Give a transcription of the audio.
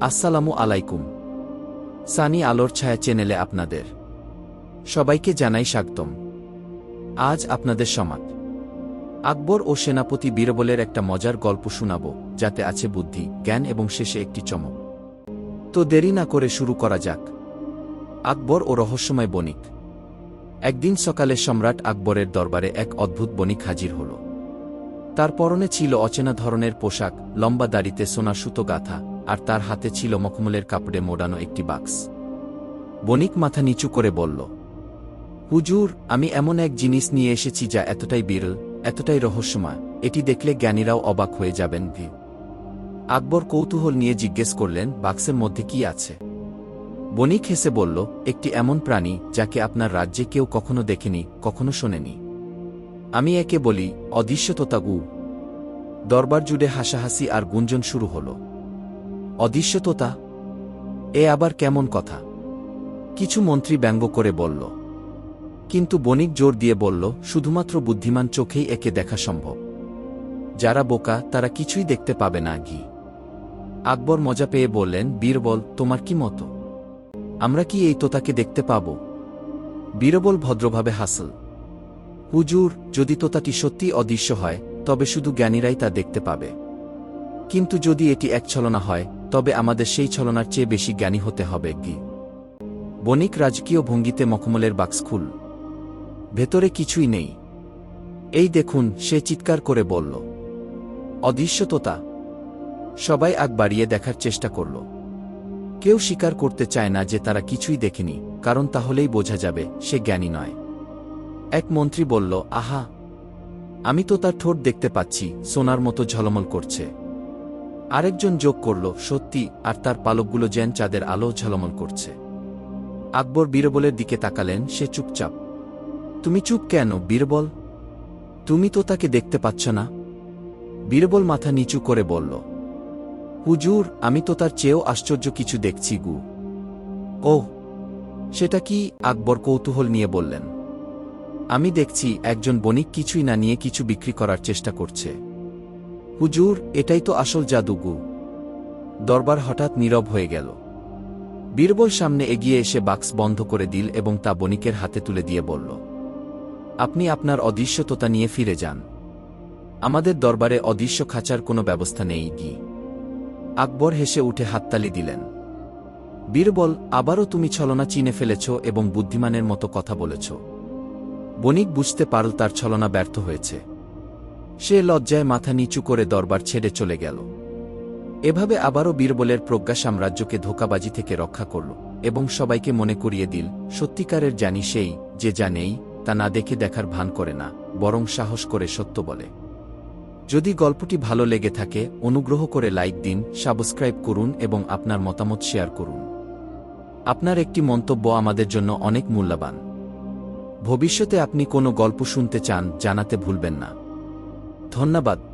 আসসালামু আলাইকুম। সানি আলোর ছায়া চ্যানেলে আপনাদের সবাইকে জানাই স্বাগতম। আজ আপনাদের সমাজ। আকবর ও সেনাপতি বীরবলের একটা মজার গল্প শোনাব, যাতে আছে বুদ্ধি, জ্ঞান এবং শেষে একটি চমক। তো দেরি না করে শুরু করা যাক। আকবর ও রহস্যময় বণিক। একদিন সকালে সম্রাট আকবরের দরবারে এক অদ্ভুত বণিক হাজির হল। তার পরনে ছিল অচেনা ধরনের পোশাক, লম্বা দাড়িতে সোনা সুতো গাথা আর তার হাতে ছিল মখমলের কাপড়ে মোড়ানো একটি বাক্স। বণিক মাথা নিচু করে বলল, হুজুর, আমি এমন এক জিনিস নিয়ে এসেছি যা এতটাই বিরল, এতটাই রহস্যময়, এটি দেখলে জ্ঞানীরাও অবাক হয়ে যাবেন ভি আকবর কৌতূহল নিয়ে জিজ্ঞেস করলেন, বাক্সের মধ্যে কি আছে? বণিক হেসে বলল, একটি এমন প্রাণী যাকে আপনার রাজ্যে কেউ কখনো দেখেনি, কখনো শোনেনি। আমি একে বলি অদৃশ্যততাগু। দরবার জুড়ে হাসাহাসি আর গুঞ্জন শুরু হল। অদৃশ্যততা এ আবার কেমন কথা? কিছু মন্ত্রী ব্যঙ্গ করে বলল। কিন্তু বণিক জোর দিয়ে বলল, শুধুমাত্র বুদ্ধিমান চোখেই একে দেখা সম্ভব। যারা বোকা, তারা কিছুই দেখতে পাবে না, ঘি। আকবর মজা পেয়ে বললেন, বীরবল, তোমার কি মতো? আমরা কি এই তোতাকে দেখতে পাব? বীরবল ভদ্রভাবে হাসল। হুজুর, যদি তোতাটি সত্যি অদৃশ্য হয়, তবে শুধু জ্ঞানীরাই তা দেখতে পাবে। কিন্তু যদি এটি এক ছলনা হয় তবে আমাদের সেই ছলনার চেয়ে বেশি জ্ঞানী হতে হবে কি বণিক রাজকীয় ভঙ্গিতে মখমলের বাক্স খুল। ভেতরে কিছুই নেই। এই দেখুন, সে চিৎকার করে বলল, অদৃশ্যততা। সবাই আগ বাড়িয়ে দেখার চেষ্টা করল। কেউ স্বীকার করতে চায় না যে তারা কিছুই দেখেনি, কারণ তাহলেই বোঝা যাবে, সে জ্ঞানী নয়। এক মন্ত্রী বলল, আহা! আমি তো তার ঠোঁট দেখতে পাচ্ছি, সোনার মতো ঝলমল করছে। আরেকজন যোগ করল, সত্যি, আর তার পালকগুলো যেন চাঁদের আলো ঝলমল করছে। আকবর বীরবলের দিকে তাকালেন, সে চুপচাপ। তুমি চুপ কেন, বীরবল? তুমি তো তাকে দেখতে পাচ্ছ না? বীরবল মাথা নিচু করে বলল, হুজুর, আমি তো তার চেয়েও আশ্চর্য কিছু দেখছি গু। ও সেটা কি? আকবর কৌতূহল নিয়ে বললেন, আমি দেখছি, একজন বণিক কিছুই না নিয়ে কিছু বিক্রি করার চেষ্টা করছে। হুজুর, এটাই তো আসল জাদুগু। দরবার হঠাৎ নীরব হয়ে গেল। বীরবল সামনে এগিয়ে এসে বাক্স বন্ধ করে দিল এবং তা বণিকের হাতে তুলে দিয়ে বলল, আপনি আপনার অদৃশ্যততা নিয়ে ফিরে যান। আমাদের দরবারে অদৃশ্য খাঁচার কোনো ব্যবস্থা নেই, গি। আকবর হেসে উঠে হাততালি দিলেন। বীরবল, আবারও তুমি ছলনা চিনে ফেলেছ এবং বুদ্ধিমানের মতো কথা বলেছ। বণিক বুঝতে পারল তার ছলনা ব্যর্থ হয়েছে। সে লজ্জায় মাথা নিচু করে দরবার ছেড়ে চলে গেল। এভাবে আবারও বীরবলের প্রজ্ঞা সাম্রাজ্যকে ধোকাবাজি থেকে রক্ষা করল এবং সবাইকে মনে করিয়ে দিল, সত্যিকারের জানি সেই, যে যা নেই, তা না দেখে দেখার ভান করে না, বরং সাহস করে সত্য বলে। যদি গল্পটি ভালো লেগে থাকে, অনুগ্রহ করে লাইক দিন, সাবস্ক্রাইব করুন এবং আপনার মতামত শেয়ার করুন। আপনার একটি মন্তব্য আমাদের জন্য অনেক মূল্যবান। ভবিষ্যতে আপনি কোনো গল্প শুনতে চান, জানাতে ভুলবেন না। ধন্যবাদ।